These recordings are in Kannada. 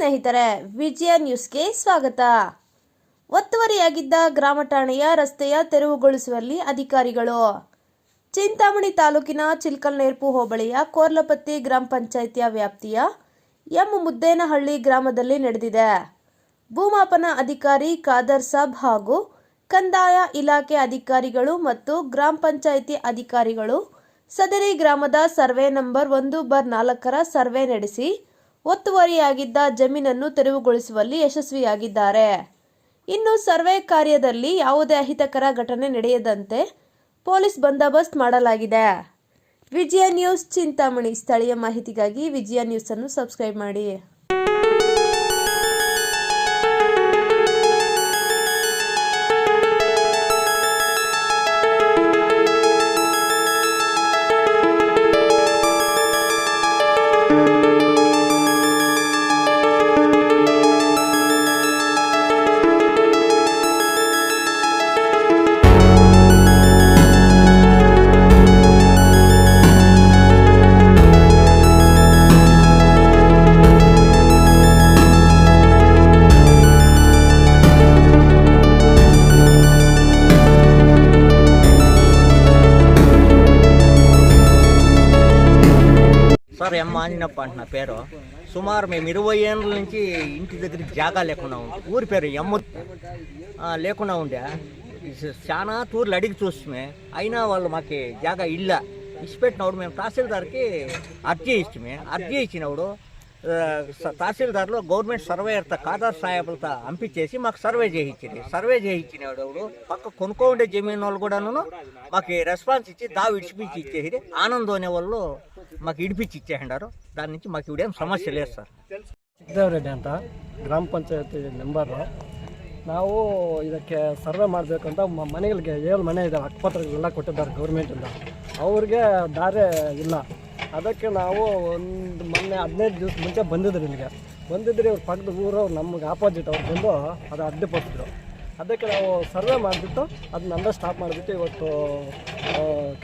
ಸ್ನೇಹಿತರೆ, ವಿಜಯ ನ್ಯೂಸ್ಗೆ ಸ್ವಾಗತ. ಒತ್ತುವರಿಯಾಗಿದ್ದ ಗ್ರಾಮ ಠಾಣೆಯ ರಸ್ತೆಯ ತೆರವುಗೊಳಿಸುವಲ್ಲಿ ಅಧಿಕಾರಿಗಳು. ಚಿಂತಾಮಣಿ ತಾಲೂಕಿನ ಚಿಲ್ಕಲ್ನೇರ್ಪು ಹೋಬಳಿಯ ಕೋರ್ಲಪತ್ತಿ ಗ್ರಾಮ ಪಂಚಾಯಿತಿಯ ವ್ಯಾಪ್ತಿಯ ಎಂ ಮುದ್ದೇನಹಳ್ಳಿ ಗ್ರಾಮದಲ್ಲಿ ನಡೆದಿದೆ. ಭೂಮಾಪನ ಅಧಿಕಾರಿ ಖಾದರ್ ಸಾಬ್ ಹಾಗೂ ಕಂದಾಯ ಇಲಾಖೆ ಅಧಿಕಾರಿಗಳು ಮತ್ತು ಗ್ರಾಮ ಪಂಚಾಯಿತಿ ಅಧಿಕಾರಿಗಳು ಸದರಿ ಗ್ರಾಮದ ಸರ್ವೆ ನಂಬರ್ ಒಂದು ಬರ್ ನಾಲ್ಕರ ಸರ್ವೆ ನಡೆಸಿ ಒತ್ತುವರಿಯಾಗಿದ್ದ ಜಮೀನನ್ನು ತೆರವುಗೊಳಿಸುವಲ್ಲಿ ಯಶಸ್ವಿಯಾಗಿದ್ದಾರೆ. ಇನ್ನು ಸರ್ವೆ ಕಾರ್ಯದಲ್ಲಿ ಯಾವುದೇ ಅಹಿತಕರ ಘಟನೆ ನಡೆಯದಂತೆ ಪೊಲೀಸ್ ಬಂದೋಬಸ್ತ್ ಮಾಡಲಾಗಿದೆ. ವಿಜಯ ನ್ಯೂಸ್ ಚಿಂತಾಮಣಿ. ಸ್ಥಳೀಯ ಮಾಹಿತಿಗಾಗಿ ವಿಜಯ ನ್ಯೂಸನ್ನು ಸಬ್ಸ್ಕ್ರೈಬ್ ಮಾಡಿ. సార్ ఎం ఆంజనప్ప అంట నా పేరు. సుమారు మేము ఇరవై ఏళ్ళ నుంచి ఇంటి దగ్గరికి జాగా లేకుండా ఉంది ఊరి పేరు ఎమ్మ లేకుండా ఉండే. చాలా తూర్లు అడిగి చూస్తుమే అయినా వాళ్ళు మాకు జాగా ఇల్ల. ఇచ్చిపెట్టినప్పుడు మేము తహసీల్దార్కి అర్జీ ఇచ్చిమే అర్జీ ఇచ్చినప్పుడు తహసీల్దార్లో గవర్నమెంట్ సర్వేయర్తో ఖాదర్ సాహెబ్లతో పంపించేసి మాకు సర్వే చేయించింది సర్వే చేయించినప్పుడు పక్క కొనుక్కోండే జమీన్ వాళ్ళు కూడాను మాకు రెస్పాన్స్ ఇచ్చి దావి ఇడిచిపించి ఇచ్చేసి ఆనందం అనే వాళ్ళు మాకు ఇడిపించి ఇచ్చేసినారు దాని నుంచి మాకు ఇవిడేం సమస్య లేదు సార్ ಸಿದ್ದೇವರೆಡ್ಡಿ ಅಂತ ಗ್ರಾಮ ಪಂಚಾಯತಿ ಮೆಂಬರು ನಾವು ಇದಕ್ಕೆ ಸರ್ವೆ ಮಾಡಬೇಕು ಅಂತ ಮ- ಮನೆಗಳಿಗೆ ಏಳು ಮನೆ ಇದೆ ಹಕ್ಕುಪತ್ರಗಳೆಲ್ಲ ಕೊಟ್ಟಿದ್ದಾರೆ ಗೌರ್ಮೆಂಟಿಂದ ಅವ್ರಿಗೆ ದಾರಿ ಇಲ್ಲ ಅದಕ್ಕೆ ನಾವು ಒಂದು ಮೊನ್ನೆ ಹದಿನೈದು ದಿವಸ ಮುಂಚೆ ಬಂದಿದ್ರು ಇಲ್ಲಿಗೆ. ಬಂದಿದ್ರೆ ಇವ್ರು ಪಕ್ಕದ ಊರು ನಮ್ಗೆ ಆಪೋಸಿಟ್ ಅವ್ರು ಬಂದು ಅದು ಅಡ್ಡಿಪಡಿಸಿದ್ರು ಅದಕ್ಕೆ ನಾವು ಸರ್ವೆ ಮಾಡಿಬಿಟ್ಟು ಅದನ್ನೆಲ್ಲ ಸ್ಟಾಪ್ ಮಾಡಿಬಿಟ್ಟು ಇವತ್ತು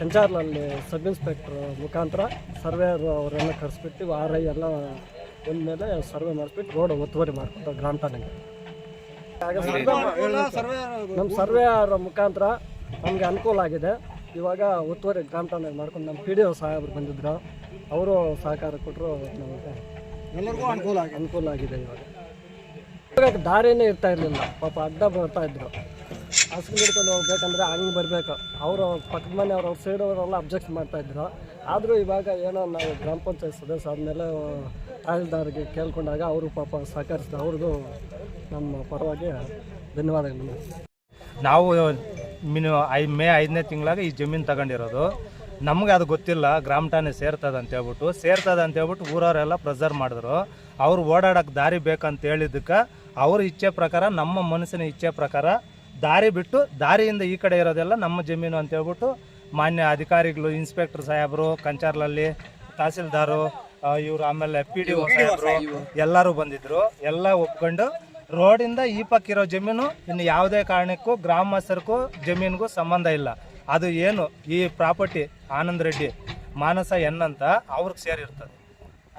ಕಂಚಾರ್ಲಲ್ಲಿ ಸಬ್ ಇನ್ಸ್ಪೆಕ್ಟ್ರ್ ಮುಖಾಂತರ ಸರ್ವೇಯರ್ ಅವರೆಲ್ಲ ಕರೆಸ್ಬಿಟ್ಟು ಆರ್ ಐ ಎಲ್ಲ ಮೇಲೆ ಸರ್ವೆ ಮಾಡಿಸ್ಬಿಟ್ಟು ರೋಡ್ ಒತ್ತುವರಿ ಮಾಡ್ಕೊತ ಗ್ರಾಮ ಠಾಣೆಗೆ ನಮ್ಮ ಸರ್ವೇಯರ್ ಮುಖಾಂತರ ನಮಗೆ ಅನುಕೂಲ ಆಗಿದೆ. ಇವಾಗ ಒತ್ತುವರಿ ಗ್ರಾಮ ಠಾಣೆಗೆ ಮಾಡ್ಕೊಂಡು ನಮ್ಮ ಪಿ ಡಿ ಒ ಸಾಹೇಬರು ಬಂದಿದ್ರು. ಅವರು ಸಹಕಾರ ಕೊಟ್ಟರು ನಮಗೆ ಎಲ್ಲರಿಗೂ ಅನುಕೂಲ ಆಗಿದೆ. ಅನುಕೂಲ ಆಗಿದೆ ಇವಾಗ. ಇವಾಗ ದಾರಿನೇ ಇರ್ತಾ ಇರಲಿಲ್ಲ. ಪಾಪ ಅಡ್ಡ ಬರ್ತಾ ಇದ್ರು. ಹಸ್ಗಳು ಹಿಡ್ಕೊಂಡು ಹೋಗ್ಬೇಕಂದ್ರೆ ಹಂಗೆ ಬರಬೇಕು. ಅವರು ಪಕ್ಕದ ಮನೆಯವ್ರು ಅವ್ರ ಸೈಡ್ ಅವರೆಲ್ಲ ಅಬ್ಜೆಕ್ಟ್ ಮಾಡ್ತಾ ಇದ್ರು. ಆದರೂ ಇವಾಗ ಏನೋ ನಾವು ಗ್ರಾಮ ಪಂಚಾಯತ್ ಸದಸ್ಯ ಆದಮೇಲೆ ತಹಸೀಲ್ದಾರ್ಗೆ ಕೇಳ್ಕೊಂಡಾಗ ಅವರು ಪಾಪ ಸಹಕರಿಸಿದ್ರು ಅವ್ರದ್ದು ನಮ್ಮ ಪರವಾಗಿ ಧನ್ಯವಾದಗಳು. ನಾವು ಮಿನಿ ಐ ಮೇ ಐದನೇ ತಿಂಗಳಾಗ ಈ ಜಮೀನು ತಗೊಂಡಿರೋದು. ನಮ್ಗೆ ಅದು ಗೊತ್ತಿಲ್ಲ ಗ್ರಾಮ ಠಾಣೆ ಸೇರ್ತದೆ ಅಂತ ಹೇಳ್ಬಿಟ್ಟು. ಸೇರ್ತದೆ ಅಂತ ಹೇಳ್ಬಿಟ್ಟು ಊರವರೆಲ್ಲ ಪ್ರೆಸರ್ ಮಾಡಿದ್ರು. ಅವ್ರು ಓಡಾಡಕ್ಕೆ ದಾರಿ ಬೇಕಂತ ಹೇಳಿದ್ದಕ್ಕೆ ಅವ್ರ ಇಚ್ಛೆ ಪ್ರಕಾರ ನಮ್ಮ ಮನಸ್ಸಿನ ಇಚ್ಛೆ ಪ್ರಕಾರ ದಾರಿ ಬಿಟ್ಟು ದಾರಿಯಿಂದ ಈ ಕಡೆ ಇರೋದೆಲ್ಲ ನಮ್ಮ ಜಮೀನು ಅಂತ ಹೇಳ್ಬಿಟ್ಟು ಮಾನ್ಯ ಅಧಿಕಾರಿಗಳು ಇನ್ಸ್ಪೆಕ್ಟರ್ ಸಾಹೇಬರು ಕಂಚಾರ್ಲಲ್ಲಿ ತಹಸೀಲ್ದಾರು ಇವರು ಆಮೇಲೆ ಪಿ ಡಿ ಒ ಸಾಹೇಬರು. ಎಲ್ಲರೂ ಬಂದಿದ್ರು. ಎಲ್ಲ ಒಪ್ಕೊಂಡು ರೋಡಿಂದ ಈ ಪಕ್ಕ ಇರೋ ಜಮೀನು ಇನ್ನು ಯಾವುದೇ ಕಾರಣಕ್ಕೂ ಗ್ರಾಮಸ್ಥರಿಗೂ ಜಮೀನಿಗೂ ಸಂಬಂಧ ಇಲ್ಲ. ಅದು ಏನು? ಈ ಪ್ರಾಪರ್ಟಿ ಆನಂದ್ ರೆಡ್ಡಿ, ಮಾನಸ ಎನ್ ಅಂತ ಅವ್ರಿಗೆ ಸೇರಿರ್ತದೆ.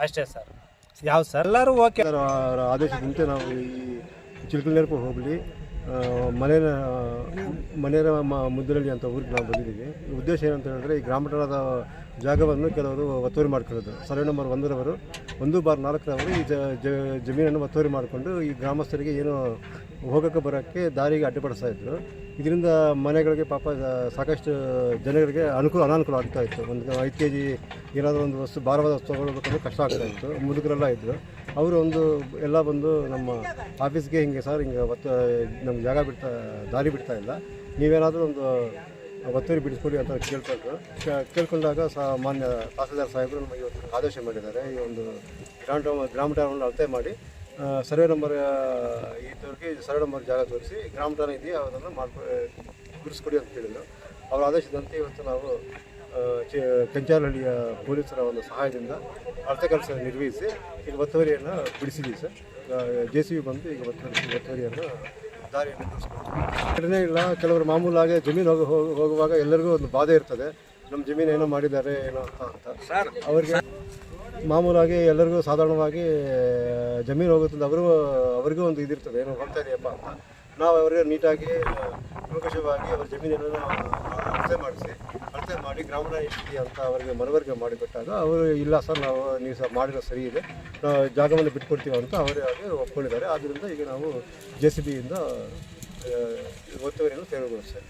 ಅಷ್ಟೇ ಸರ್. ಯಾವ ಸರ್? ಎಲ್ಲರೂ ಓಕೆ. ಆದೇಶದಂತೆ ನಾವು ಈ ಚಿಲ್ಕಲ್ಲೇರ್ಪು ಹೋಗಲಿ ಮನೇನ ಮನೇನ ಮ- ಮುದ್ದನಹಳ್ಳಿ ಅಂತ ಊರಿಗೆ ನಾವು ಬಂದಿದ್ದೀವಿ. ಉದ್ದೇಶ ಏನಂತ ಹೇಳಿದ್ರೆ ಈ ಗ್ರಾಮಗಳಾದ ಜಾಗವನ್ನು ಕೆಲವರು ಒತ್ತುವರಿ ಮಾಡ್ಕೊಳ್ಳೋದು. ಸರ್ವೆ ನಂಬರ್ ಒಂದರವರು, ಒಂದು ಬಾರ್ ನಾಲ್ಕರವರು ಈ ಜಮೀನನ್ನು ಒತ್ತುವರಿ ಮಾಡಿಕೊಂಡು ಈ ಗ್ರಾಮಸ್ಥರಿಗೆ ಏನು ಹೋಗೋಕ್ಕೆ ಬರೋಕ್ಕೆ ದಾರಿಗೆ ಅಡ್ಡಿಪಡಿಸ್ತಾ ಇದ್ರು. ಇದರಿಂದ ಮನೆಗಳಿಗೆ ಪಾಪ ಸಾಕಷ್ಟು ಜನಗಳಿಗೆ ಅನುಕೂಲ, ಅನಾನುಕೂಲ ಆಗ್ತಾ ಇತ್ತು. ಒಂದು ಐದು ಕೆ ಜಿ ಏನಾದರೂ ಒಂದು ವಸ್ತು, ಭಾರವಾದ ವಸ್ತು ತಗೊಳ್ಬೇಕಂದ್ರೆ ಕಷ್ಟ ಆಗ್ತಾ ಇತ್ತು. ಮುದುಕರೆಲ್ಲ ಇದ್ದರು ಅವರು ಒಂದು, ಎಲ್ಲ ಬಂದು ನಮ್ಮ ಆಫೀಸ್ಗೆ ಹಿಂಗೆ, ಸರ್, ಹಿಂಗೆ ಒತ್ತು ನಮ್ಗೆ ಜಾಗ ಬಿಡ್ತಾ, ದಾರಿ ಬಿಡ್ತಾ ಇಲ್ಲ. ನೀವೇನಾದರೂ ಒಂದು ಒತ್ತುವರಿ ಬಿಡಿಸ್ಕೊಡಿ ಅಂತ ಕೇಳ್ಕೊಂಡ್ರು ಕೇಳ್ಕೊಂಡಾಗ ಸಹ ಮಾನ್ಯ ತಹಸೀಲ್ದಾರ್ ಸಾಹೇಬರು ನಮಗೆ ಇವತ್ತು ಆದೇಶ ಮಾಡಿದ್ದಾರೆ. ಈ ಒಂದು ಗ್ರಾಮ ಠಾಣ- ಗ್ರಾಮ ಠಾಣವನ್ನು ಅಳತೆ ಮಾಡಿ ಸರ್ವೆ ನಂಬರ್ ಇದ್ದವ್ರಿಗೆ ಸರ್ವೆ ನಂಬರ್ ಜಾಗ ತೋರಿಸಿ, ಗ್ರಾಮ ಠಾಣ ಇದೆಯಾ, ಅದನ್ನು ಮಾಡ್ಕೊ ಬಿಡಿಸ್ಕೊಡಿ ಅಂತ ಹೇಳಿದರು. ಅವರ ಆದೇಶದಂತೆ ಇವತ್ತು ನಾವು ಚೆ ಕೆಂಚಾರಹಳ್ಳಿಯ ಪೊಲೀಸರ ಒಂದು ಸಹಾಯದಿಂದ ಅರ್ಥ ಕೆಲಸ ನಿರ್ವಹಿಸಿ ಈಗ ಒತ್ತುವರಿಯನ್ನು ಬಿಡಿಸಿದ್ದೀವಿ ಸರ್. ಜೆ ಸಿ ಬಿ ಬಂದು ಈಗ ಒತ್ತುವರಿ ಒತ್ತುವರಿಯನ್ನು ದಾರಿಯನ್ನು ಇಲ್ಲ ಕೆಲವರು ಮಾಮೂಲಾಗಿ ಜಮೀನು ಹೋಗಿ ಹೋಗು- ಹೋಗುವಾಗ ಎಲ್ಲರಿಗೂ ಒಂದು ಬಾಧೆ ಇರ್ತದೆ. ನಮ್ಮ ಜಮೀನು ಏನೋ ಮಾಡಿದ್ದಾರೆ ಏನೋ ಅಂತ ಅಂತ. ಸರ್ ಅವರಿಗೆ ಮಾಮೂಲಾಗಿ ಎಲ್ಲರಿಗೂ ಸಾಧಾರಣವಾಗಿ ಜಮೀನು ಹೋಗುತ್ತದೆ ಅವರು ಅವರಿಗೂ ಒಂದು ಇದಿರ್ತದೆ ಏನೋ ಹೋಗ್ತಾ ಇದೆಯಪ್ಪ ಅಂತ. ನಾವು ಅವರಿಗೆ ನೀಟಾಗಿ ಕೂಲಂಕಷವಾಗಿ ಅವ್ರ ಜಮೀನನ್ನು ಅಳತೆ ಮಾಡಿಸಿ, ಅಳತೆ ಮಾಡಿ ಗ್ರಾಮೀಣ ಎಷ್ಟಿದೆ ಅಂತ ಅವರಿಗೆ ಮನವರಿಕೆ ಮಾಡಿಕೊಟ್ಟಾಗ ಅವರು, ಇಲ್ಲ ಸರ್, ನಾವು, ನೀವು ಸಹ ಮಾಡಿರೋ ಸರಿ ಇದೆ. ನಾವು ಜಾಗವನ್ನು ಬಿಟ್ಕೊಡ್ತೀವಿ ಅಂತ ಅವರೇ ಆಗಿ ಒಪ್ಕೊಂಡಿದ್ದಾರೆ. ಆದ್ದರಿಂದ ಈಗ ನಾವು ಜೆ ಸಿ ಬಿಯಿಂದ ಒತ್ತುವರಿಯನ್ನು ತೆರವುಗೊಳಿಸ್ತೇವೆ